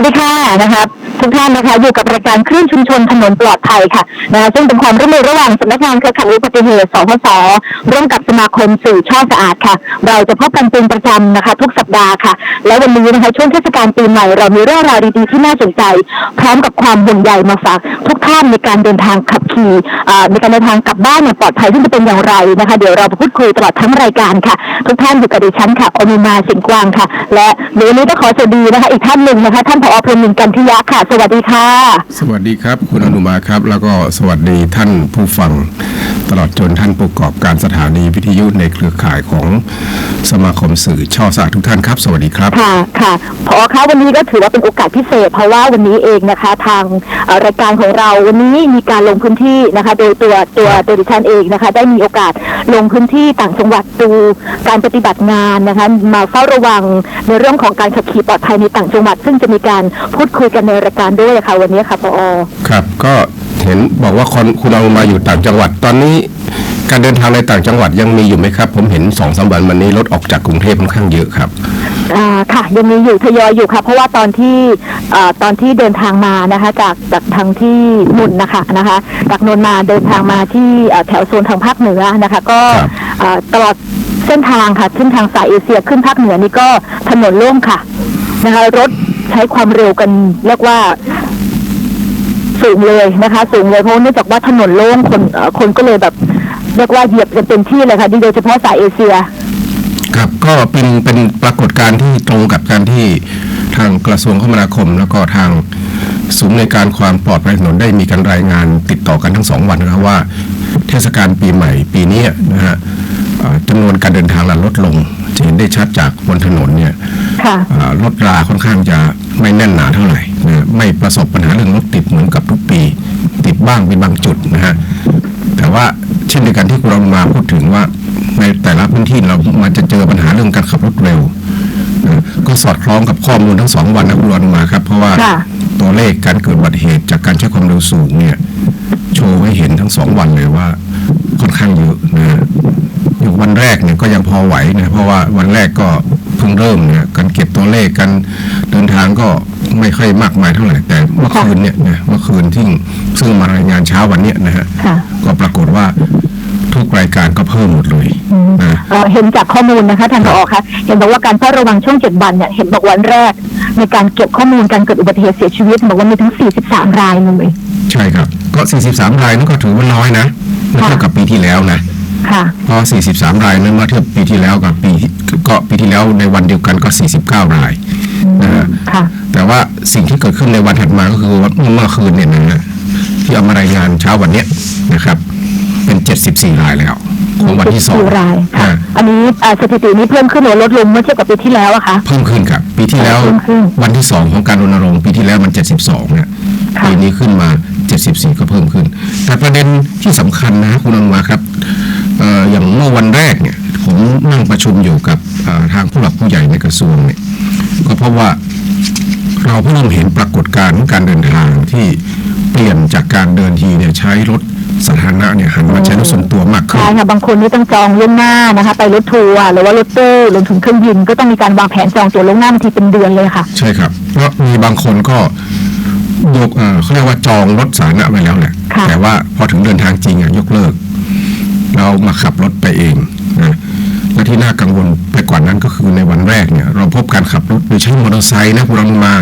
วัสดีค่ะนะครับ ทุกท่านนะคะอยู่กับรายการคลื่นชุมชนถนนปลอดภัยค่ะนะซึ่งเป็นความร่วมมือระหว่างสำนักงานเครือข่ายอุบัติเหตุสพสร่วมกับสมาคมสื่อช่อสะอาดค่ะ เราจะพบกันเป็นประจำนะคะ ทุกสัปดาห์ค่ะ และวันนี้นะคะช่วงเทศกาลปีใหม่เรามีเรื่องราวดีๆที่น่าสนใจ พร้อมกับความห่วงใยมาฝากทุกท่านในการเดินทางขับขี่อ่าในการเดินทางกลับบ้านอย่างปลอดภัยซึ่งจะเป็นอย่างไรนะคะ เดี๋ยวเราไปพูดคุยตลอดทั้งรายการค่ะ ทุกท่านอยู่กับดิฉันค่ะอมิมาสิงห์กวางค่ะ และเดี๋ยววันนี้ก็ขอสวัสดีนะคะ อีกท่านหนึ่งนะคะ ท่านผอพรมินกันทิยะค่ะสวัสดีค่ะ สวัสดีครับ คุณอนุมาครับ แล้วก็สวัสดีท่านผู้ฟัง ตลอดจนท่านประกอบการสถานีวิทยุในเครือข่ายของสมาคมสื่อช่อสาทุกท่านครับ สวัสดีครับ ค่ะค่ะพอคะวันนี้ก็ถือว่าเป็นโอกาสพิเศษ เพราะว่าวันนี้เองนะคะ ทางเอ่อรายการของเราวันนี้มีการลงพื้นที่นะคะ โดยตัวตัวตัวดิฉันเองนะคะ ได้มีโอกาสลงพื้นที่ต่างจังหวัดดูการปฏิบัติงานนะคะ มาเฝ้าระวังในเรื่องของการขับขี่ปลอดภัยในต่างจังหวัด ซึ่งจะมีการพูดคุยกันในรายการด้วยค่ะวันนี้ค่ะปอครับ ก็เห็นบอกว่าคนคุณอนุมาอยู่ต่างจังหวัดตอนนี้ การเดินทางในต่างจังหวัดยังมีอยู่ไหมครับ ผมเห็นสองสามวันมานี้รถออกจากกรุงเทพค่อนข้างเยอะครับอ่าค่ะยังมีอยู่ทยอยอยู่ค่ะ เพราะว่าตอนที่เอ่อตอนที่เดินทางมานะคะ จากจากทางที่มุนนะคะนะคะจากนนท์มาเดินทางมาที่เอ่อแถวโซนทางภาคเหนือนะคะ ก็ครับเอ่อตลอดเส้นทางค่ะขึ้นทางสายเอเชียขึ้นภาคเหนือนี่ก็ถนนโล่งค่ะนะคะรถ ใช้ความเร็วกันเรียกว่าสูงเลยนะคะ สูงเลยเพราะเนื่องจากว่าถนนโล่งคนคนก็เลยแบบเรียกว่าเหยียบกันเต็มที่เลยค่ะโดยเฉพาะสายเอเชีย ครับก็เป็นเป็นปรากฏการณ์ที่ตรงกับการที่ทางกระทรวงคมนาคม แล้วก็ทางศูนย์ในการความปลอดภัยถนนได้มีการรายงานติดต่อกันทั้งสองวันนะครับว่า เทศกาลปีใหม่ปีนี้นะฮะจำนวนการเดินทางลดลงจะเห็นได้ชัดจากบนถนนเนี่ย รถราค่อนข้างจะไม่แน่นหนาเท่าไหร่นะไม่ประสบปัญหาเรื่องรถติดเหมือนกับทุกปี ติดบ้างเป็นบางจุดนะฮะแต่ว่าเช่นเดียวกันที่คุณเรามาพูดถึงว่าในแต่ละพื้นที่เรามันจะเจอปัญหาเรื่องการขับรถเร็วนะก็สอดคล้องกับข้อมูลทั้งสองวันนะคุณเรามาครับ เพราะว่าค่ะตัวเลขการเกิดอุบัติเหตุจากการใช้ความเร็วสูงเนี่ยโชว์ให้เห็นทั้งสองวันเลยว่าค่อนข้างเยอะนะฮะอย่างวันแรกเนี่ยก็ยังพอไหวนะเพราะว่าวันแรกก็ เพิ่งเริ่มเนี่ยการเก็บตัวเลขกันเดินทางก็ไม่ค่อยมากมายเท่าไหร่แต่เมื่อคืนเนี่ยนะเมื่อคืนที่ซึ่งมารายงานเช้าวันเนี้ยนะฮะค่ะ ก็ปรากฏว่าทุกรายการก็เพิ่มหมดเลยนะ เอ่อเห็นจากข้อมูลนะคะท่านผอคะเห็นบอกว่าการเฝ้าระวังช่วงเจ็ดวันเนี่ยเห็นบอกวันแรก ในการเก็บข้อมูลการเกิดอุบัติเหตุเสียชีวิตบอกว่ามีถึง 43 รายเลย ใช่ครับ ก็ 43 รายนั่นก็ถือว่าน้อยนะเมื่อเทียบกับปีที่แล้วนะ ค่ะเพราะ43 รายนั้นเมื่อเทียบปีที่แล้วกับปีก็ปีที่แล้วในวันเดียวกันก็ 49 รายนะฮะค่ะแต่ว่าสิ่งที่เกิดขึ้นในวันถัดมาก็คือว่าเมื่อคืนเนี่ยนะฮะที่เอามารายงานเช้าวันเนี้ยนะครับ เป็น 74 รายแล้วของวันที่สอง74รายค่ะอ่าอันนี้อ่าสถิตินี้เพิ่มขึ้นหรือลดลงเมื่อเทียบกับปีที่แล้วอะคะ เพิ่มขึ้นครับ ปีที่แล้วเพิ่มขึ้นวันที่สองของการรณรงค์ปีที่แล้วมัน 72เนี่ยค่ะปีนี้ขึ้นมา 74 ก็เพิ่มขึ้น แต่ประเด็นที่สำคัญนะคุณอนุมาครับเอ่ออย่างเมื่อวันแรกเนี่ยผมนั่งประชุมอยู่กับเอ่อทางผู้หลักผู้ใหญ่ในกระทรวงเนี่ยก็เพราะว่าเราเพิ่งเริ่มเห็นปรากฏการณ์ของการเดินทางที่เปลี่ยนจากการเดินทีเนี่ยใช้รถสาธารณะเนี่ยหันมาใช้รถส่วนตัวมากขึ้นใช่ค่ะบางคนนี่ต้องจองล่วงหน้านะคะไปรถทัวร์หรือว่ารถตู้รวมถึงเครื่องบินก็ต้องมีการวางแผนจองตั๋วล่วงหน้าบางทีเป็นเดือนเลยค่ะ ใช่ครับเพราะมีบางคนก็ยกเอ่อเขาเรียกว่าจองรถสาธารณะไปแล้วแหละค่ะแต่ว่าพอถึงเดินทางจริงอะยกเลิก เรามาขับรถไปเองนะและที่น่ากังวลไปกว่านั้นก็คือในวันแรกเนี่ย เราพบการขับรถโดยใช้มอเตอร์ไซค์นะคุณรังมา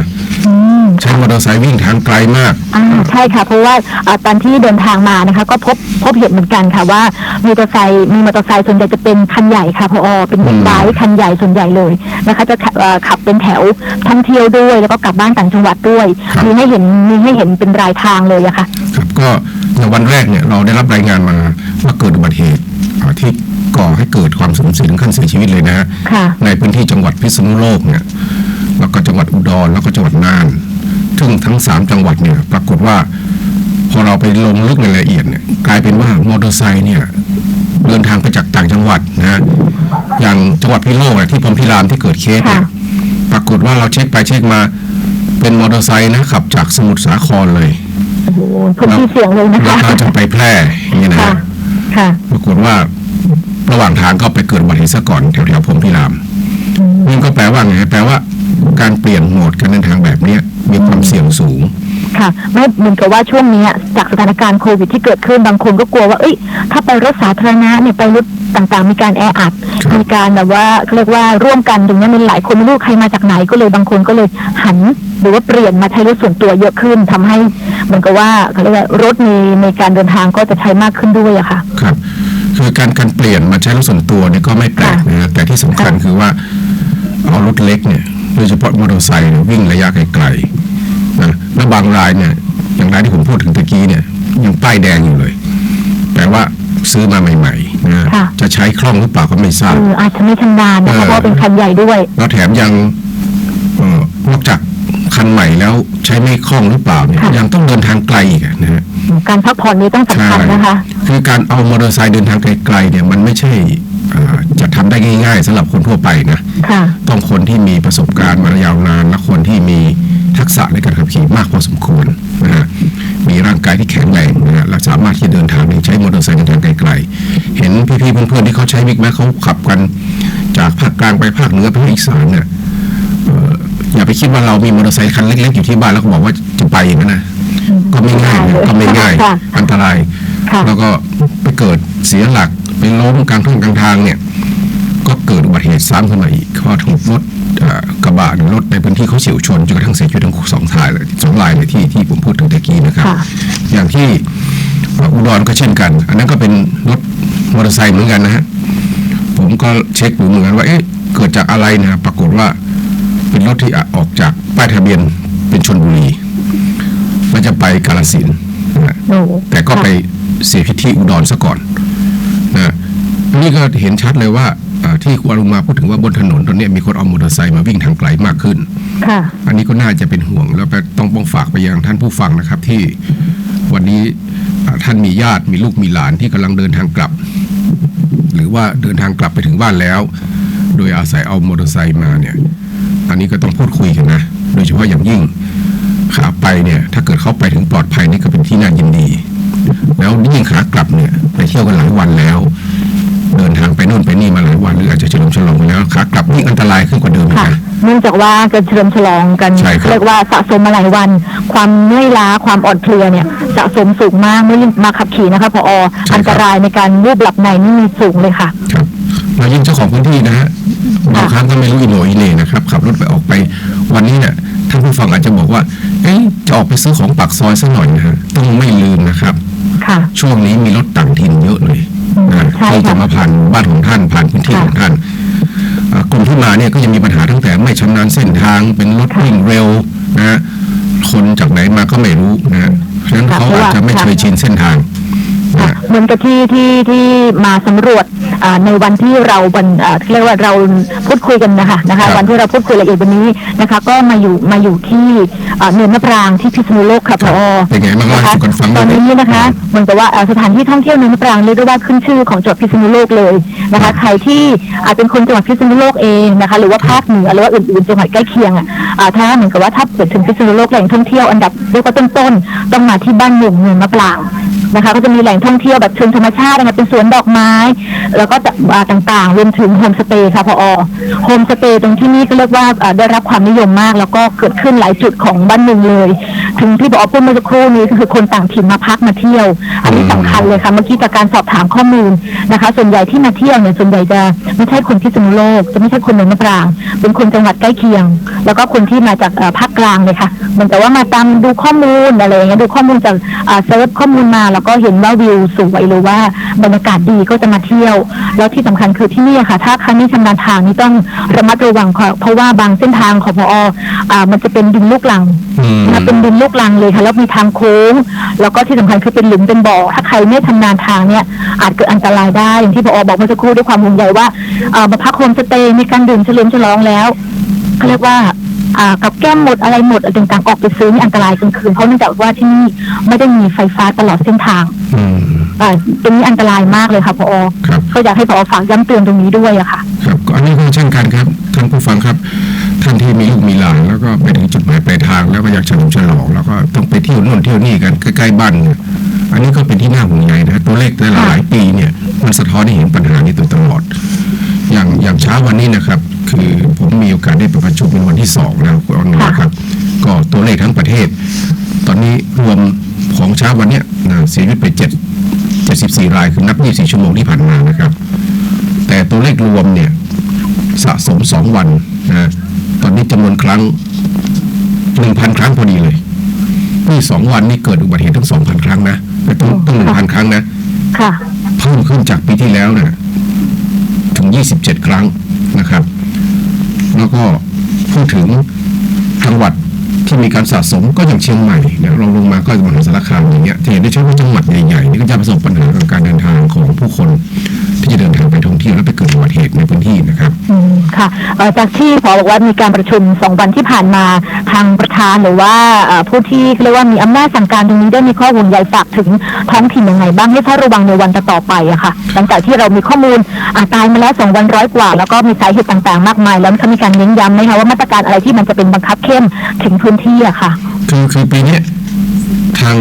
ใช้มอเตอร์ไซค์วิ่งทางไกลมาก อ่าใช่ค่ะ เพราะว่าอ่าตอนที่เดินทางมานะคะ ก็พบพบเห็นเหมือนกันค่ะว่ามีมอเตอร์ไซค์มีมอเตอร์ไซค์ส่วนใหญ่จะเป็นคันใหญ่ค่ะพอเป็นบิ๊กไบค์คันใหญ่ส่วนใหญ่เลยนะคะ จะขับเอ่อขับเป็นแถวท่องเที่ยวด้วย แล้วก็กลับบ้านต่างจังหวัดด้วย ครับ มีให้เห็นมีให้เห็นเป็นรายทางเลยอะค่ะ ครับก็ในวันแรกเนี่ยเราได้รับรายงานมาว่าเกิดอุบัติเหตุอ่าที่ก่อให้เกิดความสูญเสียถึงขั้นเสียชีวิตเลยนะฮะค่ะ ในพื้นที่จังหวัดพิษณุโลกเนี่ยแล้วก็จังหวัดอุดรแล้วก็จังหวัดน่าน ซึ่งทั้งสามจังหวัดเนี่ย ปรากฏว่า พอเราไปลงลึกในรายละเอียดเนี่ยกลายเป็นว่ามอเตอร์ไซค์เนี่ยเดินทางไปจากต่างจังหวัดนะฮะอย่างจังหวัดพิษณุโลกเนี่ยที่พรหมพิรามที่เกิดเคสเนี่ยค่ะปรากฏว่าเราเช็คไปเช็คมาเป็นมอเตอร์ไซค์นะขับจากสมุทรสาครเลยโอ้โหพื้นที่เสี่ยงเลยนะแล้วคะก็จะไปแพร่อย่างนี้นะค่ะฮะค่ะปรากฏว่าระหว่างทางก็ไปเกิดอุบัติเหตุซะก่อนแถวๆพรหมพิรามนี่ก็แปลว่าไงแปลว่า การเปลี่ยนโหมดการเดินทางแบบเนี้ยมีความเสี่ยงสูง ค่ะไม่เหมือนกับว่าช่วงเนี้ยจากสถานการณ์โควิดที่เกิดขึ้นบางคนก็กลัวว่า เอ้ย ถ้าไปรถสาธารณะเนี่ยไปรถต่างๆ มีการแออัดครับมีการแบบว่าเขาเรียกว่าร่วมกันตรงเนี้ยมีหลายคนไม่รู้ใครมาจากไหนก็เลยบางคนก็เลยหันหรือว่าเปลี่ยนมาใช้รถส่วนตัวเยอะขึ้นทำให้เหมือนกับว่าเขาเรียกว่ารถในในการเดินทางก็จะใช้มากขึ้นด้วยอะค่ะ ครับ คือการการเปลี่ยนมาใช้รถส่วนตัวเนี่ยก็ไม่แปลกนะฮะแต่ที่สำคัญคือว่าเอารถเล็กเนี่ย โดยเฉพาะมอเตอร์ไซค์เนี่ยวิ่งระยะไกลๆนะแล้วบางรายเนี่ยอย่างรายที่ผมพูดถึงตะกี้เนี่ยยังป้ายแดงอยู่เลยแปลว่าซื้อมาใหม่ๆนะฮะค่ะจะใช้คล่องหรือเปล่าก็ไม่ทราบเอออาจจะไม่ชำนาญนะคะเออเพราะว่าเป็นคันใหญ่ด้วยแล้วแถมยังเอ่อนอกจากคันใหม่แล้วใช้ไม่คล่องหรือเปล่าเนี่ยค่ะยังต้องเดินทางไกลอีกอะนะฮะการพักผ่อนนี้ต้องสำคัญนะคะ คือการเอามอเตอร์ไซค์เดินทางไกลๆเนี่ยมันไม่ใช่เอ่อ จะทำได้ง่ายๆสำหรับคนทั่วไปนะค่ะต้องคนที่มีประสบการณ์มายาวนานและคนที่มีทักษะในการขับขี่มากพอสมควรนะฮะมีร่างกายที่แข็งแรงนะฮะและสามารถที่จะเดินทางใช้มอเตอร์ไซค์เดินทางไกลๆ เห็นพี่ๆเพื่อนๆที่เขาใช้บิ๊กแม็กเขาขับกันจากภาคกลางไปภาคเหนือไปภาคอีสานเนี่ยเอ่ออย่าไปคิดว่าเรามีมอเตอร์ไซค์คันเล็กๆอยู่ที่บ้านแล้วก็บอกว่าจะไปอย่างนั้นนะก็ไม่ง่ายนะก็ไม่ง่ายค่ะอันตรายค่ะแล้วก็ไปเกิดเสียหลัก ไปล้มกลางทุ่งกลางทางเนี่ย ก็เกิดอุบัติเหตุซ้ำขึ้นมาอีกเพราะถูกรถเอ่อกระบะหรือรถในพื้นที่เขาเฉียวชนจนกระทั่งเสียชีวิตทั้งสองทายเลยสองรายเลยที่ที่ผมพูดถึงตะกี้นะครับค่ะอย่างที่เอ่ออุดรก็เช่นกัน อันนั้นก็เป็นรถมอเตอร์ไซค์เหมือนกันนะฮะผมก็เช็คดูเหมือนกันว่าเอ๊ะเกิดจากอะไรนะปรากฏว่าเป็นรถที่ออกจากป้ายทะเบียนเป็นชนบุรีมันจะไปกาลสินธุ์นะฮะโอ้แต่ก็ไปเสียชีวิตที่อุดรซะก่อนนะอั นนี้ก็เห็นชัดเลยว่าเอ่อที่คุณอรุมาพูดถึงว่าบนถนนตอนนี้มีคนเอามอเตอร์ไซค์มาวิ่งทางไกลมากขึ้น ค่ะ อันนี้ก็น่าจะเป็นห่วงแล้วก็ต้องป้องฝากไปยังท่านผู้ฟังนะครับที่วันนี้อ่าท่านมีญาติมีลูกมีหลานที่กำลังเดินทางกลับ หรือว่าเดินทางกลับไปถึงบ้านแล้ว โดยอาศัยเอามอเตอร์ไซค์มาเนี่ย อันนี้ก็ต้องพูดคุยกันนะ โดยเฉพาะอย่างยิ่งขาไปเนี่ยถ้าเกิดเขาไปถึงปลอดภัยนี่ก็เป็นที่น่ายินดี แล้วยิ่งขากลับเนี่ยไปเที่ยวกันหลายวันแล้ว เดินทางไปโน่นไปนี่มาหลายวันหรืออาจจะเฉลิมฉลองไปแล้วขากลับยิ่งอันตรายขึ้นกว่าเดิมอีกค่ะนะเนื่องจากว่าการเฉลิมฉลองกันใช่ครับเรียกว่าสะสมมาหลายวัน ความเมื่อยล้าความอ่อนเพลียเนี่ยสะสมสูงมากเมื่อมาขับขี่นะคะพออันตรายในการวูบหลับในนี่มีสูงเลยค่ะครับเรายิ่งเจ้าของพื้นที่นะฮะบางครั้งก็ไม่รู้อิโหนอิเหน่นะครับขับรถไปออกไปวันนี้เนี่ยท่านผู้ฟังอาจจะบอกว่าเอ๊ะจะออกไปซื้อของปากซอยสักหน่อยนะฮะต้องไม่ลืมนะครับค่ะช่วงนี้มีรถต่างถิ่นเยอะเลยอืมนะ ใช่ที่ค่ะจะมาผ่านบ้านของท่านผ่านพื้นที่ค่ะของท่านอ่ากลุ่มที่มาเนี่ยก็ยังมีปัญหาตั้งแต่ไม่ชำนาญเส้นทางเป็นรถวิ่งเร็วนะฮะคนจากไหนมาก็ไม่รู้นะฮะเพราะฉะนั้นค่ะเขาเพราะอาจว่าจะไม่ค่ะเคยชินเส้นทางนะค่ะฮะเหมือนกับที่ที่ที่มาสำรวจอ่า ในวันที่เราวันอ่าเรียกว่าเราพูดคุยกันนะคะนะคะ วันที่เราพูดคุยละเอียดวันนี้นะคะ ก็มาอยู่มาอยู่ที่อ่าเนินมะปรางที่พิษณุโลกค่ะพอเป็นไงบ้างเล่าให้นะคะทุกคนฟังหตน่ออนยนี้นะคะเหมือนกับว่าอ่าสถานที่ท่องเที่ยวเนินมะปรางเรียกได้ว่าขึ้นชื่อของจังหวัดพิษณุโลกเลยนะคะ ใครที่อาจเป็นคนจังหวัดพิษณุโลกเองนะคะ หรือว่าภาคเหนือหรือว่าอื่นๆจังหวัดใกล้เคียงอะอ่าถ้าเหมือนกับว่าถ้าเกิดถึงพิษณุโลกแหล่งท่องเที่ยวอันดับเรียกว่าต้นๆต้องมาที่บ้านหนุ่มเนินมะปราง นะคะ ก็จะมีแหล่งท่องเที่ยวแบบเชิงธรรมชาตินะคะเป็นสวนดอกไม้ แล้วก็จะอ่าต่างๆรวมถึงโฮมสเตย์ค่ะพอโฮมสเตย์ตรงที่นี่ก็เรียกว่าอ่าได้รับความนิยมมาก แล้วก็เกิดขึ้นหลายจุดของบ้านเมืองเลย ถึงที่บอกพูดเมื่อสักครู่นี้ก็คือคนต่างถิ่นมาพักมาเที่ยว อันนี้สำคัญเลยค่ะเมื่อกี้จากการสอบถามข้อมูลนะคะ ส่วนใหญ่ที่มาเที่ยวเนี่ยส่วนใหญ่จะไม่ใช่คนพิษณุโลก จะไม่ใช่คนเมืองมะปราง เป็นคนจังหวัดใกล้เคียง แล้วก็คนที่มาจากเอ่อภาคกลางเลยค่ะเหมือนแต่ว่ามาตามดูข้อมูลอะไรอย่างเงี้ยดูข้อมูลจากอ่าเซิร์ชข้อมูลมาแล้วก็เห็นว่าวิวสวยหรือว่าบรรยากาศดีก็จะมาเที่ยว แล้วที่สำคัญคือที่นี่ค่ะ ถ้าใครไม่ชำนาญทางนี่ต้องระมัดระวังค่ะเพราะว่าบางเส้นทางของพออ่ามันจะเป็นดินลูกลังอืมนะคะเป็นดินลูกลังเลยค่ะแล้วมีทางโค้ง แล้วก็ที่สำคัญคือเป็นหลุมเป็นบ่อ ถ้าใครไม่ชำนาญทางเนี่ยอาจเกิดอันตรายได้อย่างที่พอบอกเมื่อสักครู่ด้วยความห่วงใยว่าเอ่อมาพักโฮมสเตย์มีการดื่มเฉลิมฉลองแล้วเขาเรียกว่าอ่า กับแก้มหมดอะไรหมดอะไรต่างๆออกไปซื้อนี่อันตรายกลางคืนเพราะเนื่องจากว่าที่นี่ไม่ได้มีไฟฟ้าตลอดเส้นทางอืมอ่าตรงนี้อันตรายมากเลยค่ะพอครับก็อยากให้พอฝากย้ำเตือนตรงนี้ด้วยอะค่ะ ครับก็อันนี้ก็เช่นกันครับท่านผู้ฟังครับท่านที่มีลูกมีหลานแล้วก็ไปถึงจุดหมายปลายทางแล้วก็อยากเฉลิมฉลองแล้วก็ต้องไปเที่ยวโน่นเที่ยวนี่กันใกล้ๆบ้านเนี่ยอันนี้ก็เป็นที่น่าห่วงใยนะตัวเลขแต่ละหลายปีเนี่ยมันสะท้อนให้เห็นปัญหานี้ตัวตลอด อย่างอย่างเช้าวันนี้นะครับ คือผมมีโอกาสได้ไปประชุมเป็นวันที่สองแล้วคุณอนุนะครับก็ก็ตัวเลขทั้งประเทศ ตอนนี้รวมของเช้าวันเนี้ยนะเสียชีวิตไป7 74รายคือนับ24ชั่วโมงที่ผ่านมานะครับ แต่ตัวเลขรวมเนี่ยสะสม2วันนะตอนนี้จำนวนครั้ง1,000ครั้งพอดีเลยนี่สองวันนี่เกิดอุบัติเหตุทั้ง2,000ครั้งนะแต่ต้องต้อง1,000ครั้งนะค่ะเพิ่มขึ้นจากปีที่แล้วนะถึง27ครั้งนะครับ แล้วก็พูดถึงจังหวัดที่มีการสะสมก็อย่างเชียงใหม่เนี่ยเราลงมาก็มหาสารคามอย่างเงี้ยจะเห็นได้ชัดว่าจังหวัดใหญ่ๆนี่ก็จะประสบปัญหาของการเดินทางของผู้คน ที่จะเดินทางไปท่องเที่ยวและไปเกิดอุบัติเหตุในพื้นที่นะครับอืมค่ะเอ่อจากที่พอบอกว่ามีการประชุมสองวันที่ผ่านมาทางประธานหรือว่าเอ่อผู้ที่เรียกว่ามีอำนาจสั่งการตรงนี้ได้มีข้อห่วงใยฝากถึงท้องถิ่นยังไงบ้างให้เฝ้าระวังในวันต่อๆไปอะค่ะ หลังจากที่เรามีข้อมูลอ่าตายมาแล้วสองวันร้อยกว่า แล้วก็มีสาเหตุต่างๆ มากมาย แล้วเขามีการเน้นย้ำไหมคะว่ามาตรการอะไรที่มันจะเป็นบังคับเข้มถึงพื้นที่อะค่ะ คือคือปีเนี้ยทาง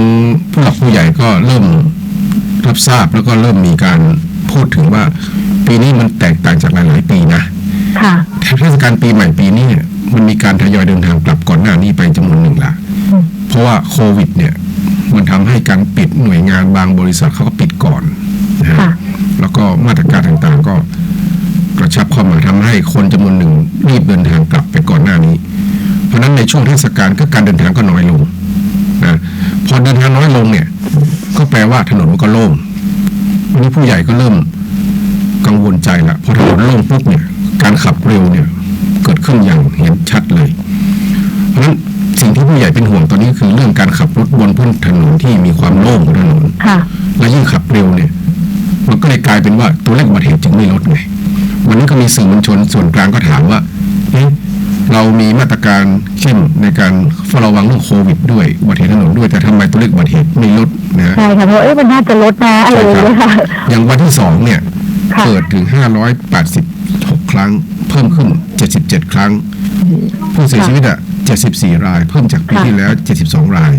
ผู้หลักผู้ใหญ่ก็เริ่มรับทราบแล้วก็เริ่มมีการ พูดถึงว่า ปีนี้มันแตกต่างจากหลายๆปีนะค่ะเทศกาลปีใหม่ปีนี้เนี่ยมันมีการทยอยเดินทางกลับก่อนหน้านี้ไปจำนวนหนึ่งละอืมเพราะว่าโควิด เนี่ย มันทำให้การปิดหน่วยงานบางบริษัทเขาก็ปิดก่อนนะฮะค่ะแล้วก็มาตรการต่างๆก็กระชับเข้ามาทำให้คนจำนวนหนึ่งรีบเดินทางกลับไปก่อนหน้านี้ เพราะฉะนั้นในช่วงเทศกาลก็การเดินทางก็น้อยลงนะพอเดินทางน้อยลงเนี่ย ก็แปลว่าถนนมันก็โล่งวั นนี้ผู้ใหญ่ก็เริ่มกังวลใจละพอถนนโล่งปุ๊บเนี่ย การขับเร็วเนี่ย เกิดขึ้นอย่างเห็นชัดเลยเพราะฉะนั้นสิ่งที่ผู้ใหญ่เป็นห่วงตอนนี้คือเรื่องการขับรถบนพื้นถนนที่มีความโล่งของถนนค่ะและยิ่งขับเร็วเนี่ย มันก็เลยกลายเป็นว่าตัวเลขอุบัติเหตุจึงไม่ลดไงวันนี้ก็มีสื่อมวลชนส่วนกลางก็ถามว่าเอ๊ะ เรามีมาตรการเข้มในการเฝ้าระวังเรื่องโควิดด้วยอุบัติเหตุถนนด้วยแต่ทำไมตัวเลขอุบัติเหตุไม่ลดนะใช่ค่ะเพราะเอ๊ะมันน่าจะลดนะอะไรอย่างเงี้ยค่ะอย่างวันที่สองเนี่ยค่ะเกิดถึง 586 ครั้ง เพิ่มขึ้น 77 ครั้ง ผู้เสียชีวิตอะ 74 ราย เพิ่มจากปีค่ะที่แล้ว 72 ราย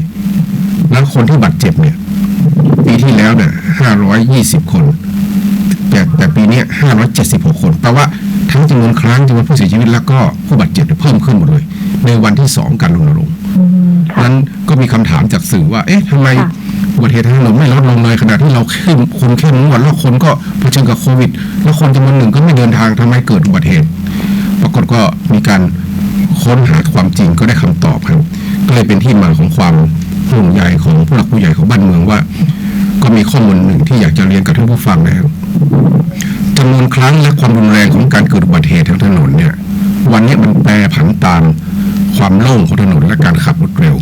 แล้วคนที่บาดเจ็บเนี่ย ปีที่แล้วเนี่ย 520 คน แต่แต่ปีเนี้ย576 คนแปลว่า ทั้งจำนวนครั้งจำนวนผู้เสียชีวิตแล้วก็ผู้บาดเจ็บเนี่ยเพิ่มขึ้นหมดเลย ในวันที่สองการรณรงค์อืมค่ะนั้นก็มีคำถามจากสื่อว่า เอ๊ะทำไมค่ะอุบัติเหตุทางถนนไม่ลดลงเลยขณะที่เราเข้มคนเข้มงวดแล้วคนก็เผชิญกับโควิด แล้วคนจำนวนหนึ่งก็ไม่เดินทางทำไมเกิดอุบัติเหตุ ปรากฏก็มีการค้นหาความจริงก็ได้คำตอบครับก็เลยเป็นที่มาของความห่วงใยของผู้หลักผู้ใหญ่ของบ้านเมืองว่า ก็มีข้อมูลหนึ่งที่อยากจะเรียนกับท่านผู้ฟังนะครับ จำนวนครั้งและความรุนแรงของการเกิดอุบัติเหตุทางถนนเนี่ย วันนี้มันแปรผันตามความโล่งของถนนและการขับรถเร็ว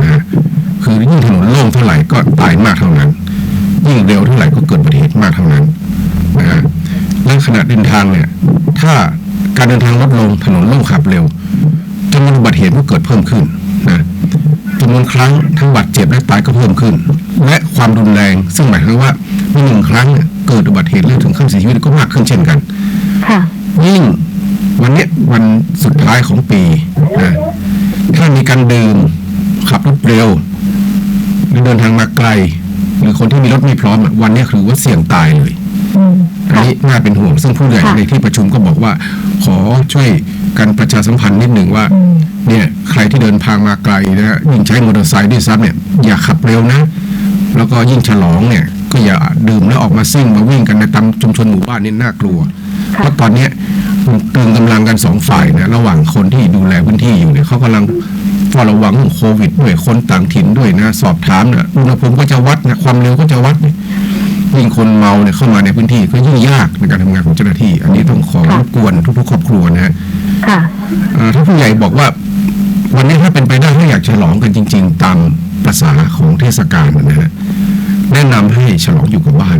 นะคือยิ่งถนนโล่งเท่าไหร่ก็ตายมากเท่านั้น ยิ่งเร็วเท่าไหร่ก็เกิดอุบัติเหตุมากเท่านั้นนะฮะและขณะเดินทางเนี่ย ถ้าการเดินทางลดลงถนนโล่งขับเร็วจำนวนอุบัติเหตุก็เกิดเพิ่มขึ้นนะจำนวนครั้งทั้งบาดเจ็บและตายก็เพิ่มขึ้น และความรุนแรงซึ่งหมายถึงว่าในหนึ่งครั้งเนี่ย เกิดอุบัติเหตุและถึงขั้นเสียชีวิตก็มากขึ้นเช่นกัน ค่ะยิ่งวันเนี้ยวันสุดท้ายของปีนะถ้ามีการดื่มขับรถเร็วหรือเดินทางมาไกล หรือคนที่มีรถไม่พร้อมอะวันเนี้ยคือว่าเสี่ยงตายเลยอืมอันค่ะนี้น่าเป็นห่วงซึ่งผู้ใหญ่ค่ะในที่ประชุมก็บอกว่า ขอช่วยกันประชาสัมพันธ์นิดหนึ่งว่าอืมเนี่ยใครที่เดินทางมาไกลนะฮะยิ่งใช้มอเตอร์ไซค์ด้วยซ้ำเนี่ยอย่าขับเร็วนะ แล้วก็ยิ่งฉลองเนี่ย ก็อย่าดื่มแล้วออกมาซิ่งมาวิ่งกันในตามชุมชนหมู่บ้านนี่น่ากลัว เพค่ะราะตอนเนี้ยมันตรึงกำลังกันสองฝ่ายนะระหว่างคนที่ดูแลพื้นที่อยู่เนี่ยเขากำลังเฝ้าระวังเรื่องโควิดด้วยคนต่างถิ่นด้วยนะ สอบถามนะอุณหภูมิก็จะวัดนะความเร็วก็จะวัดเนี่ยยิ่งคนเมาเนี่ยเข้ามาในพื้นที่ก็ยิ่งยากในการทำงานของเจ้าหน้าที่ อันนี้ต้องขอรบกวนทุกๆครอบครัวนะฮะค่ะเอ่อถ้าผู้ใหญ่บอกว่า วันนี้ถ้าเป็นไปได้ถ้าอยากฉลองกันจริง ๆ ตามภาษาของเทศกาลนะฮะ แนะนำให้ฉลองอยู่กับบ้าน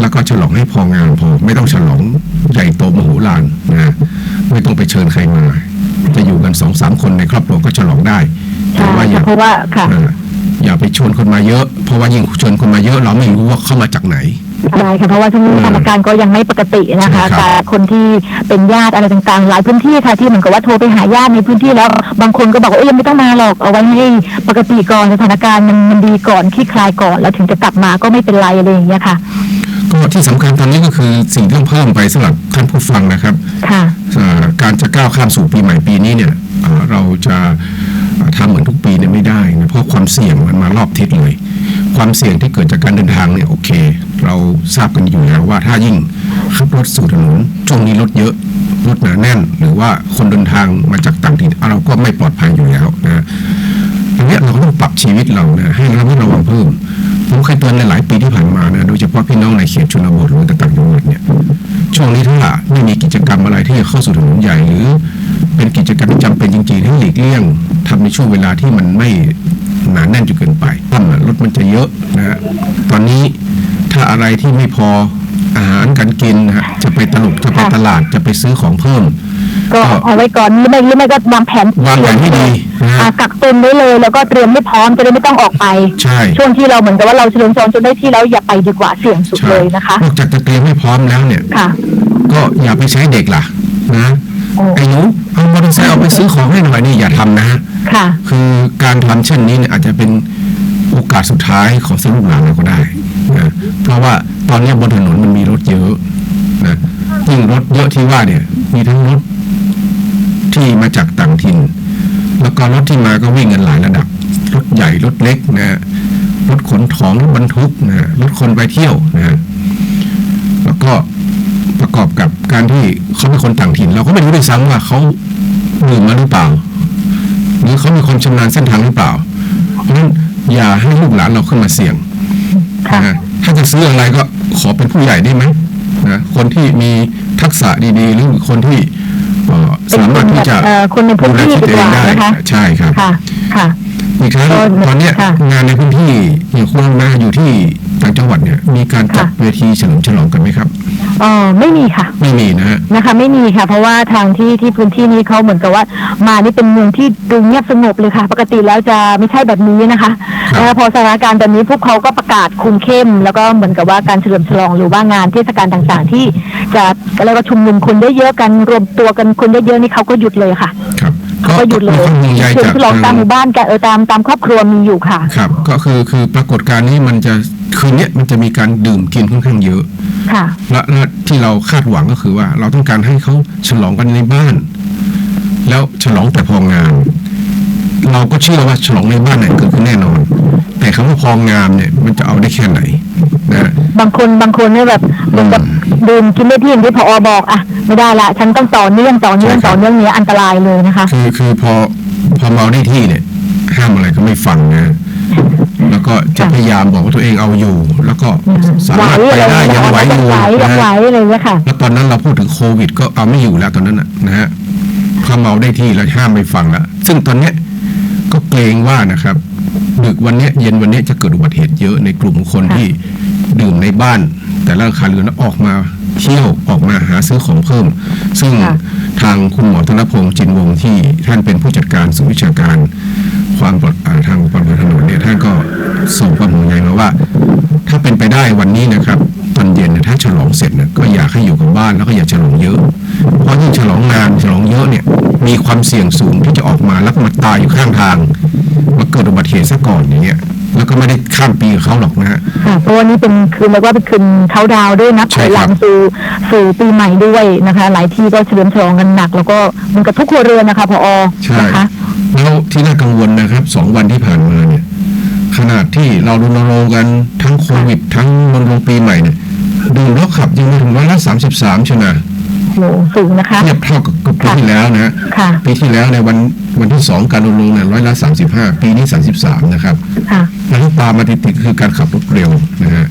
แล้วก็ฉลองให้พองานพอ ไม่ต้องฉลองใหญ่โตมโหฬารนะฮะไม่ต้องไปเชิญใครมา จะอยู่กันสองสามคนในครอบครัวก็ฉลองได้แต่ใช่ว่าอย่าค่ะเพราะว่าค่ะเอ่ออย่าไปชวนคนมาเยอะ เพราะว่ายิ่งชวนคนมาเยอะ เราไม่รู้ว่าเข้ามาจากไหน ใช่ค่ะเพราะว่าช่วงนี้สถานการณ์ก็ยังไม่ปกตินะคะใช่ครับแต่คนที่เป็นญาติอะไรต่างๆ หลายพื้นที่ค่ะที่เหมือนกับว่าโทรไปหาญาติในพื้นที่แล้ว บางคนก็บอกว่าเอ้ยยังไม่ต้องมาหรอกเอาไว้ให้ปกติก่อนสถานการณ์มันมันดีก่อนคลี่คลายก่อน แล้วถึงจะกลับมาก็ไม่เป็นไรอะไรอย่างเงี้ยค่ะ ก็ที่สำคัญตอนนี้ก็คือสิ่งที่ต้องเพิ่มไปสำหรับท่านผู้ฟังนะครับค่ะเอ่อการจะก้าวข้ามสู่ปีใหม่ปีนี้เนี่ยเอ่อเราจะเอ่อทำเหมือนทุกปีเนี่ยไม่ได้นะเพราะความเสี่ยงมันมารอบทิศเลย ความเสี่ยงที่เกิดจากการเดินทางเนี่ยโอเค เราทราบกันอยู่แล้วว่าถ้ายิ่งขับรถสู่ถนนช่วงนี้รถเยอะรถหนาแน่น หรือว่าคนเดินทางมาจากต่างถิ่นเราก็ไม่ปลอดภัยอยู่แล้วนะอันนี้เราต้องปรับชีวิตเรานะให้ระมัดระวังเพิ่มผมเคยเตือนในหลายปีที่ผ่านมานะโดยเฉพาะพี่น้องในเขตชนบทหรือต่างจังหวัดเนี่ยช่วงนี้ถ้าไม่มีกิจกรรมอะไรที่จะเข้าสู่ถนนใหญ่หรือ เป็นกิจกรรมที่จำเป็นจริงๆให้หลีกเลี่ยงทำในช่วงเวลาที่มันไม่หนาแน่นจนเกินไปตั้งรถมันจะเยอะนะตอนนี้ ถ้าอะไรที่ไม่พออาหารการกินนะฮะจะไปตลกจะไปตลาดจะไปซื้อของเพิ่ม ก็เอาไว้ก่อนหรือไม่หรือไม่ก็วางแผนวางแผนให้ดีนะฮะอ่ากักตุนไว้เลย แล้วก็เตรียมไม่พร้อมจะได้ไม่ต้องออกไป ใช่ ช่วงที่เราเหมือนกับว่าเราเฉลิมฉลองจนได้ที่แล้วอย่าไปดีกว่าเสี่ยงสุดใช่เลยนะคะนอกจากจะเตรียมให้พร้อมแล้วเนี่ยค่ะก็อย่าไปใช้เด็กล่ะนะโอ้ไอ้หนูเอามอเตอร์ไซค์เอาไปซื้อของให้หน่อยนี่อย่าทำนะค่ะ คือการทำเช่นนี้เนี่ยอาจจะเป็นโอกาสสุดท้ายของสลูกหลานเราก็ได้ นะเพราะว่าตอนนี้บนถนนมันมีรถเยอะนะยิ่งรถเยอะที่ว่าเนี่ย มีทั้งรถที่มาจากต่างถิ่น แล้วก็รถที่มาก็วิ่งกันหลายระดับ รถใหญ่รถเล็กนะรถขนของรถบรรทุกนะรถคนไปเที่ยวนะแล้วก็ประกอบกับการที่เขาเป็นคนต่างถิ่น เราก็ไม่รู้ด้วยซ้ำว่าเขาดื่มมาหรือเปล่า หรือเขามีความชำนาญเส้นทางหรือเปล่า เพราะฉะนั้นอย่าให้ลูกหลานเราขึ้นมาเสี่ยงนะ ถ้าจะซื้ออะไรก็ขอเป็นผู้ใหญ่ได้ไหมนะคนที่มีทักษะดีๆ หรือคนที่เอ่อเป็นสามารถที่จะเอ่อคนในพื้นที่ดูแลชีวิตดีกว่าเองได้นะคะใช่ครับค่ะค่ะอีกครั้งก็ตอนเนี้ยค่ะงานในพื้นที่อย่างคุณมาอยู่ที่ต่างจังหวัดเนี่ยมีการจัดค่ะเวทีเฉลิมฉลองกันไหมครับเออไม่มีค่ะ ไม่มีนะฮะ นะคะ ไม่มีค่ะ เพราะว่าทางที่ที่พื้นที่นี้เขาเหมือนกับว่า มานี่เป็นเมืองที่ดูเงียบสงบเลยค่ะ ปกติแล้วจะไม่ใช่แบบนี้นะคะครับ แล้วพอสถานการณ์ตอนนี้พวกเขาก็ประกาศคุมเข้ม แล้วก็เหมือนกับว่าการเฉลิมฉลองหรือว่างานเทศกาลต่างๆ ที่จะก็เรียกว่าชุมนุมคนเยอะๆกันรวมตัวกันคนเยอะๆนี่เขาก็หยุดเลยค่ะ ครับเขาก็หยุดเลยก็ห่วงใยเฉลิมจากฉลองตามหมู่บ้านกันเออตามตามครอบครัวมีอยู่ค่ะ ครับ ก็คือคือปรากฏการณ์นี้มันจะคืนเนี้ยมันจะมีการดื่มกินค่อนข้างเยอะ ค่ะและและที่เราคาดหวังก็คือว่า เราต้องการให้เขาฉลองกันในบ้าน แล้วฉลองแต่พองามเราก็เชื่อว่าฉลองในบ้านเนี่ยเกิดขึ้นแน่นอน แต่คำว่าพองามเนี่ยมันจะเอาได้แค่ไหนนะบางคนบางคนเนี่ยแบบเหมือนกับดื่มกินได้ที่อย่างที่พอบอกอะไม่ได้ละฉันต้องต่อเนื่องต่อเนื่องใช่ครับต่อเนื่องเนี้ยอันตรายเลยนะคะ คือคือพอพอเมาได้ที่เนี่ย ห้ามอะไรก็ไม่ฟังนะ แล้วก็จะค่ะพยายามบอกว่าตัวเองเอาอยู่ แล้วก็สามารถไปอะไรได้ยังไหวอยู่ไหวยังนะไหวฮะเลยเนี่ยค่ะแล้วตอนนั้นเราพูดถึงโควิด ก็เอาไม่อยู่แล้วตอนนั้นน่ะนะฮะพอเมาได้ที่แล้วห้ามไม่ฟังแล้วซึ่งตอนเนี้ยก็เกรงว่านะครับดึกวันเนี้ยเย็นวันเนี้ยจะเกิดอุบัติเหตุเยอะในกลุ่มคนค่ะที่ดื่มในบ้าน แต่ละอาคารเรือนแล้วออกมา เที่ยวออกมาหาซื้อของเพิ่ม ซึ่งทางคุณหมอธนพงศ์จินวงศ์ที่ท่านเป็นผู้จัดการศูนย์วิชาการความปลอดอ่าทางความปลอดภัยถนนเนี่ยท่านก็ส่งความห่วงใยมาว่า ถ้าเป็นไปได้วันนี้นะครับตอนเย็นเนี่ยถ้าฉลองเสร็จนะก็อยากให้อยู่กับบ้านแล้วก็อย่าฉลองเยอะ เพราะยิ่งฉลองนานฉลองเยอะเนี่ยมีความเสี่ยงสูงที่จะออกมาแล้วก็มาตายอยู่ข้างทางมาเกิดอุบัติเหตุซะก่อนอย่างเงี้ย แล้วก็ไม่ได้ข้ามปีกับเขาหรอกนะฮะ ค่ะเพราะว่านี่เป็นคืนเรียกว่าเป็นคืนเขาดาวน์ด้วยนับใช่ถอยหครัลับงสู่สู่ปีใหม่ด้วยนะคะ หลายที่ก็เฉลิมฉลองกันหนัก แล้วก็เหมันกับทุกครัวเรือนนะคะพอใช่ นะคะ แล้วที่น่ากังวลนะครับสองวันที่ผ่านมาเนี่ย ขนาดที่เรารณรงค์กันทั้งโควิด ทั้งรณรงค์ปีใหม่เนี่ยดื่มแล้วขับยังไม่ถึงร้อยละสามสิบสามใช่ไหมโหสูงนะคะ เทียบเท่ากับกับปีที่แล้วนะฮะ ค่ะ ปีที่แล้วในวัน วันที่สองการรณรงค์เนี่ยร้อยละสามสิบห้าปีนี้สามสิบสามนะครับค่ะแล้วที่ตามมาติดๆคือการขับรถเร็วนะฮะ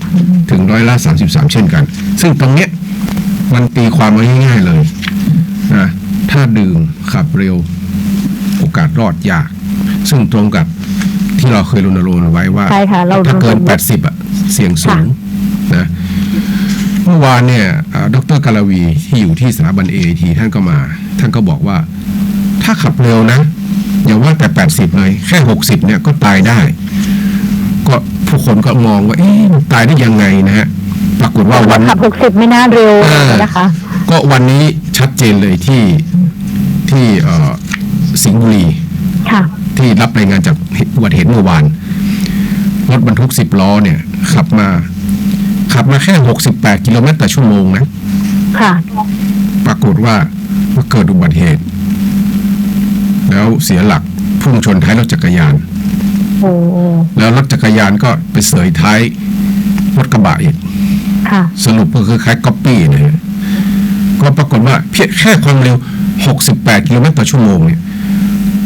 ถึงร้อยละสามสิบสามเช่นกัน ซึ่งตรงเนี้ยมันตีความมาง่ายๆเลยนะถ้าดื่มขับเร็วโอกาสรอดยาก ซึ่งตรงกับที่เราเคยรณรงค์ไว้ว่าใช่ค่ะเราถ้าเกินรณรงค์แปดสิบอะเสี่ยงสูงค่ะนะเมื่อวานเนี่ยอ่าดรกาลาวีที่อยู่ที่สถาบันเอทีท่านก็มา ท่านก็บอกว่า ถ้าขับเร็วนะ อย่าว่าแต่ 80 เลย แค่ 60 เนี่ยก็ตายได้ ก็ผู้คนก็มองว่า เอ๊ะมันตายได้ยังไงนะฮะ ปรากฏว่าวันขับหกสิบไม่น่าเร็วเออนะคะ ก็วันนี้ชัดเจนเลยที่ที่เอ่อสิงห์บุรีค่ะที่รับรายงานจากอุบัติเหตุเมื่อวานรถบรรทุก10ล้อเนี่ย ขับมา ขับมาแค่68กิโลเมตรต่อชั่วโมงนะ ค่ะ ปรากฏว่ามาเกิดอุบัติเหตุ แล้วเสียหลักพุ่งชนท้ายรถจักรยานโอ้แล้วรถจักรยานก็ไปเสยท้ายรถกระบะอีกค่ะสรุปก็คือคล้ายก๊อปปี้นะฮะก็ปรากฏว่าเพียงแค่ความเร็ว 68 กิโลเมตรต่อชั่วโมงเนี่ย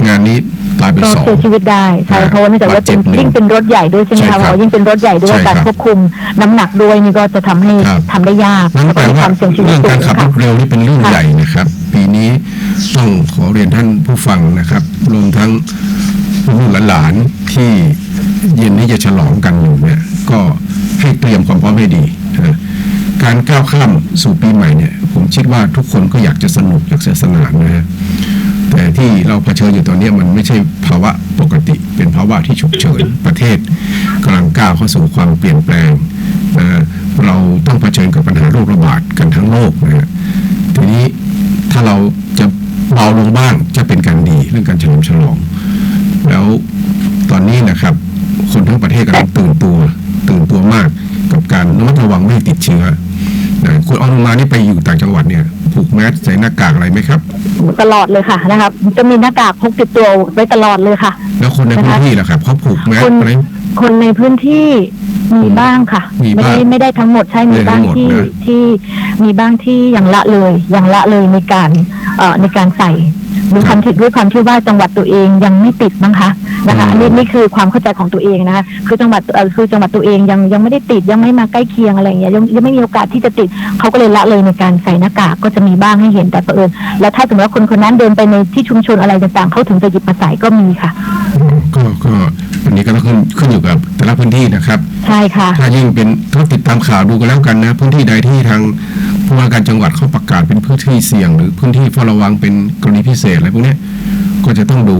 งานนี้ตายไปก็สองเสียชีวิตได้ใช่อ่าเพราะว่าเนื่องจากว่าเป็นบาดเจ็บหนึ่งยิ่งเป็นรถใหญ่ด้วยใช่ไหมใช่ครัคะบเพราะยิ่งเป็นรถใหญ่ด้วยใช่ครับการควบคุมน้ำหนักด้วยนี่ก็จะทำให้ครับทำได้ยากนั่นแปลมีว่าความเสี่ยงชีวิตเรื่องสูการงขับรค่ะถเร็วนี่เป็นเรื่องค่ะใหญ่นะครับ ปีนี้ต้องขอเรียนท่านผู้ฟังนะครับ รวมทั้งลูกหลานๆที่เย็นนี้จะฉลองกันอยู่เนี่ยก็ให้เตรียมความพร้อมให้ดีนะการก้าวข้ามสู่ปีใหม่เนี่ย ผมคิดว่าทุกคนก็อยากจะสนุกอยากจะสนานนะฮะแต่ที่เราเผชิญอยู่ตอนนี้มันไม่ใช่ภาวะปกติ เป็นภาวะที่ฉุกเฉินประเทศกำลังก้าวเข้าสู่ความเปลี่ยนแปลงนะเราต้องเผชิญกับปัญหาโรคระบาดกันทั้งโลกนะฮะทีนี้ ถ้าเราจะเบาลงบ้างจะเป็นการดีเรื่องการเฉลิมฉลอง แล้วตอนนี้นะครับ คนทั้งประเทศกำลังตื่นตัว ตื่นตัวมากกับการระมัดระวังไม่ให้ติดเชื้อนะคุณออนมานี่ไปอยู่ต่างจังหวัดเนี่ยผูกแมสใส่หน้ากากอะไรไหมครับ ตลอดเลยค่ะนะครับ จะมีหน้ากากพกติดตัวไว้ตลอดเลยค่ะ แล้วคนในนะคะพื้นที่ล่ะครับเขาผูกแมสคนอะไรคนในพื้นที่ มีบ้างค่ะ มีไม่บ้างได้ไม่ได้ทั้งหมดใช่มีไม่ได้ทั้บ้างงหมดที่นะ ที่มีบ้างที่ยังละเลยยังละเลยในการเอ่อในการใส่ ด้วยความที่ด้วยความที่ว่าจังหวัดตัวเองยังไม่ติดมั้งคะนะคะอันนี้นี่คือความเข้าใจของตัวเองนะคะคือจังหวัดเอ่อคือจังหวัดตัวเองยังยังไม่ได้ติดยังไม่มาใกล้เคียงอะไรอย่างเงี้ยยังยังไม่มีโอกาสที่จะติดเขาก็เลยละเลยในการใส่หน้ากากก็จะมีบ้างให้เห็นแต่เผอิญแล้วถ้าสมมติว่าคนคนนั้นเดินไปในที่ชุมชนอะไรต่างๆเขาถึงจะหยิบมาใส่ก็มีค่ะ ก็ก็อันนี้ก็ต้องขึ้นขึ้นอยู่กับแต่ละพื้นที่นะครับใช่ค่ะถ้ายิ่งเป็นต้องติดตามข่าวดูกันแล้วกันนะ พื้นที่ใดที่ทางผู้ว่าการจังหวัดเขาประกาศเป็นพื้นที่เสี่ยง หรือพื้นที่เฝ้าระวังเป็นกรณีพิเศษอะไรพวกเนี้ยก็จะต้องดู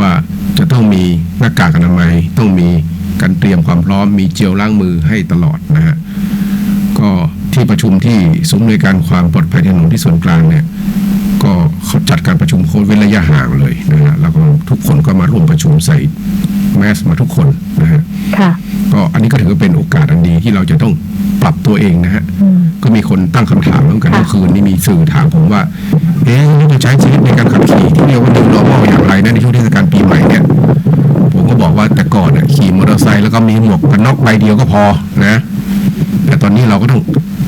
ว่าจะต้องมีหน้ากากอนามัย ต้องมีการเตรียมความพร้อม มีเจลล้างมือให้ตลอดนะฮะก็ที่ประชุมที่ศูนย์ในวยการความปลอดภัยถนนที่ส่วนกลางเนี่ยก็เขาจัดการประชุมโค้ดเว้นระยะห่างเลยนะฮะแล้วก็ทุกคนก็มาร่วมประชุมใส่แมสมาทุกคนนะฮะค่ะก็อันนี้ก็ถือว่าเป็นโอกาสอันดีที่เราจะต้องปรับตัวเองนะฮะอืมก็มีคนตั้งคำถามเหมือนกันค่ะเมื่อคืนนี้มีสื่อถามผมว่า เอ๊ะเราจะใช้ชีวิตในการขับขี่ที่เรียกว่า new normal อย่างไรนะในช่วงเทศกาลปีใหม่เนี่ยผมก็บอกว่าแต่ก่อนน่ะขี่มอเตอร์ไซค์แล้วก็มีหมวกกันน็อกใบเดียวก็พอนะแต่ตอนนี้เราก็ต้อง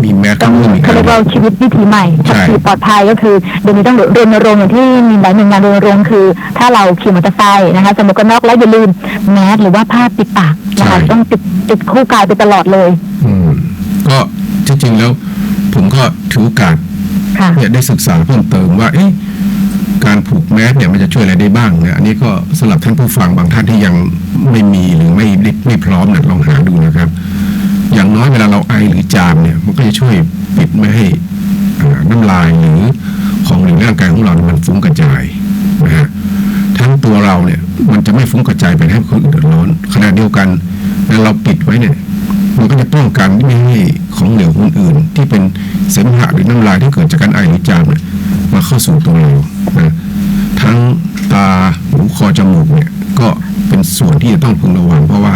มีแมสต้กัอบงมืออีกเขาอันเรียกว่าชีวิตวิถีใหม่ใช่ขับขี่ปลอดภัยก็คือเดี๋ยวนี้ต้องรณรงค์อย่างที่มีหลายหน่วยงานรณรงค์คือ ถ้าเราขี่มอเตอร์ไซค์นะคะสมมติกันน็อกแล้วอย่าลืมแมสหรือว่าผ้าปิดปากนะคะต้องติดติดคู่กายไปตลอดเลย อืมก็ที่จริงแล้ว ผมก็ถือโอกาสค่ะ เนี่ยได้ศึกษาเพิ่มเติมว่าเอ๊ะการผูกแมสเนี่ยมันจะช่วยอะไรได้บ้างเนี่ยอันนี้ก็สำหรับท่านผู้ฟังบางท่านที่ยังไม่มีหรือไม่ไม่ไมพร้อมเนี่ยลองหาดูนะครับ อย่างน้อยเวลาเราไอหรือจามเนี่ยมันก็จะช่วยปิดไม่ให้น้ำลายหรือของในร่างกายของเราเนี่ยมันฟุ้งกระจายนะฮะทั้งตัวเราเนี่ยมันจะไม่ฟุ้งกระจายไปให้คนอื่นเดือดร้อนขณะเดียวกันแล้วเราปิดไว้เนี่ย มันก็จะป้องกันไม่ให้ของเหลวคนอื่น ที่เป็นเสมหะหรือน้ำลายที่เกิดจากการไอหรือจามเนี่ยมาเข้าสู่ตัวเรานะทั้งตาหูคอจมูกเนี่ยก็เป็นส่วนที่จะต้องพึงระวัง เพราะว่า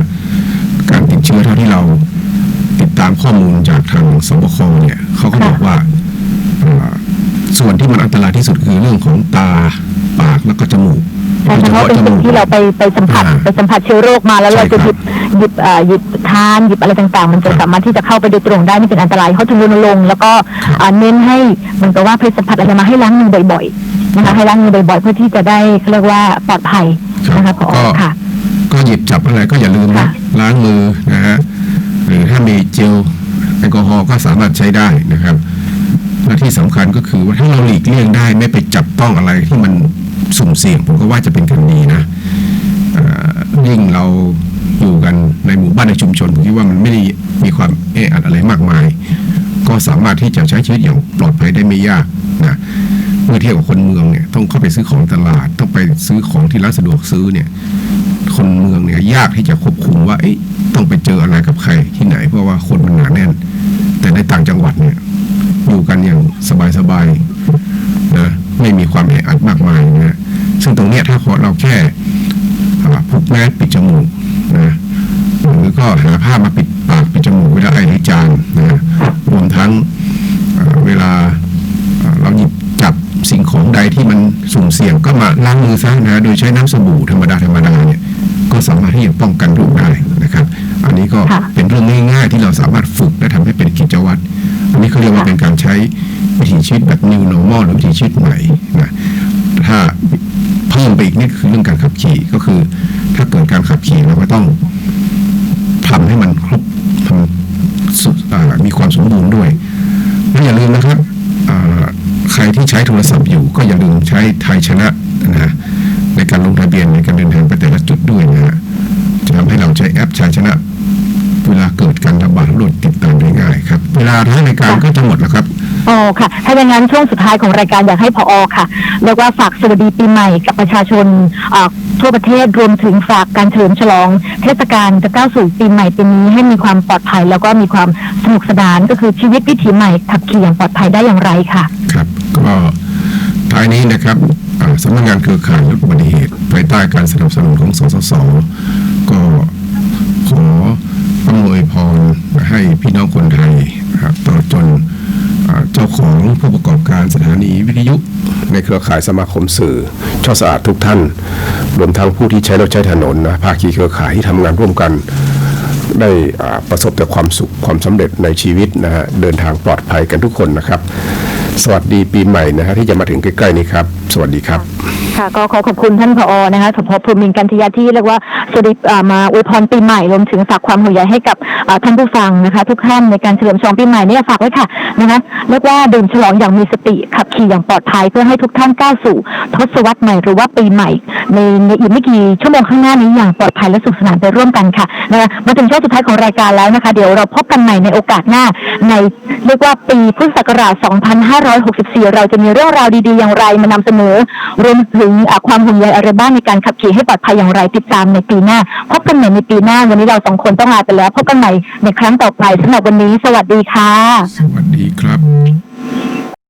การติดเชื้อเท่าที่เราติดตามข้อมูลจากทางสบคเนี่ยเขาก็บอกว่าส่วนที่มันอันตรายที่สุดคือเรื่องของตาปากแล้วก็จมูก ใช่เฉพาะเป็นสิ่งที่เราไปไปสัมผัสอ่าไปสัมผัสเชื้อโรคมาแล้วใช่เราจะคหรัยิบบหยิบเอ่อหยิบทานหยิบอะไรต่างๆ มันจะครับสามารถที่จะเข้าไปโดยตรงได้นี่เป็นอันตรายเขาถึงรณรงค์แล้วก็ครับอ่าเน้นให้เหมือนกับว่าไปสัมผัสอะไรมาให้ล้างมือบ่อยๆนะคะให้ล้างมือบ่อยๆเพื่อที่จะได้เขาเรียกว่าปลอดภัยครับนะคะพอก็ค่ะ ก็หยิบจับอะไรก็อย่าลืมนะค่ะล้างมือนะฮะหรือถ้ามีเจลแอลกอฮอล์ก็สามารถใช้ได้นะครับและที่สำคัญก็คือว่าถ้าเราหลีกเลี่ยงได้ไม่ไปจับต้องอะไรที่มัน สุ่มเสี่ยงผมก็ว่าจะเป็นการดีนะยิ่งเราอยู่กันในหมู่บ้านในชุมชนผมคิดว่ามันไม่ได้มีความแออัดอะไรมากมาย ก็สามารถที่จะใช้ชีวิตอย่างปลอดภัยได้ไม่ยากนะเมื่อเทียบกับคนเมืองเนี่ยต้องเข้าไปซื้อของตลาด ต้องไปซื้อของที่ร้านสะดวกซื้อเนี่ย คนเมืองเนี่ยยากที่จะควบคุมว่าต้องไปเจออะไรกับใครที่ไหน เพราะว่าคนมันหนาแน่น แต่ในต่างจังหวัดเนี่ยอยู่กันอย่างสบายๆนะ ไม่มีความแออัดมากมายนะซึ่งตรงนี้ถ้าขอเราแค่อ่าผูกแมสปิดจมูกนะหรือก็หาผ้ามาปิดปากปิดจมูกเวลาไอหรือจามนะรวมทั้งเวลาเราหยิบจับสิ่งของใดที่มันสุ่มเสี่ยงก็มาล้างมือซะนะฮะโดยใช้น้ำสบู่ธรรมดาธรรมดาเนี่ยก็สามารถที่จะป้องกันโรคได้นะครับ อันนี้ก็ค่ะเป็นเรื่องง่ายๆที่เราสามารถฝึกและทำให้เป็นกิจวัตรอันนี้เขาเรียกว่าค่ะเป็นการใช้วิถีชีวิตแบบ new normal หรือวิถีชีวิตใหม่นะถ้าเพิ่มไปอีกนี่คือเรื่องการขับขี่ก็คือ ถ้าเกิดการขับขี่เราก็ต้องทำให้มันครบทำสุอ่ามีความสมบูรณ์ด้วยและอย่าลืมนะครับอ่าใครที่ใช้โทรศัพท์อยู่ ก็อย่าลืมใช้ไทยชนะนะฮะในการลงทะเบียนในการเดินทางไปแต่ละจุดด้วยนะฮะจะทำให้เราใช้แอปชัยชนะายครับเวลาท้ายรายการก็จะหมดแล้วครับอ๋อค่ะ ถ้าอย่างนั้นช่วงสุดท้ายของรายการอยากให้พออค่ะเรียกว่าฝากสวัสดีปีใหม่กับประชาชนอ่าทั่วประเทศรวมถึงฝากการเฉลิมฉลอง เทศกาลจะก้าวสู่ปีใหม่ปีนี้ให้มีความปลอดภัย แล้วก็มีความสนุกสนานก็คือชีวิตวิถีใหม่ขับขี่อย่างปลอดภัยได้อย่างไรค่ะครับก็ท้ายนี้นะครับอ่าสำนักงานเครือข่ายลดอุบัติเหตุภายใต้การสนับสนุนของสสสก็ขออำนวยพร ให้พี่น้องคนไทยนะครับตลอดจนเจ้าของผู้ประกอบการสถานีวิทยุ ในเครือข่ายสมาคมสื่อช่อสะอาดทุกท่าน รวมทั้งผู้ที่ใช้รถใช้ถนนนะภาคีเครือข่ายที่ทำงานร่วมกันได้ประสบแต่ความสุขความสำเร็จในชีวิตนะฮะเดินทางปลอดภัยกันทุกคนนะครับ สวัสดีปีใหม่นะฮะที่จะมาถึงใกล้ๆนี้ครับ สวัสดีครับ ค่ะก็ขอขอบคุณท่านผอนะคะสพภูมินกันทยาที่เรียกว่าสวัสดีอามาอวยพรปีใหม่รวมถึงฝากความห่วงใยให้กับท่านผู้ฟังนะคะ ทุกท่านในการเฉลิมฉลองปีใหม่นี่ฝากไว้ค่ะนะคะเรียกว่าดื่มฉลองอย่างมีสติขับขี่อย่างปลอดภัยเพื่อให้ทุกท่านก้าวสู่ ทศวรรษใหม่หรือว่าปีใหม่ ในในอีกไม่กี่ชั่วโมงข้างหน้านี้อย่างปลอดภัยและสุขสนานไปร่วมกันค่ะนะคะมาถึงช่วงสุดท้ายของรายการแล้วนะคะ เดี๋ยวเราพบกันใหม่ในโอกาสหน้า ในเรียกว่าปีพุทธศักราช 2564 เราจะมีเรื่องราวดีๆอย่างไรมานำเสนอรวมถึงอ่าความห่วงใยอะไรบ้างในการขับขี่ให้ปลอดภัยอย่างไรติดตามในปีหน้า พบกันใหม่ในปีหน้า วันนี้เราสองคนต้องลาไปแล้ว พบกันใหม่ในครั้งต่อไปสำหรับวันนี้ สวัสดีค่ะ สวัสดีครับ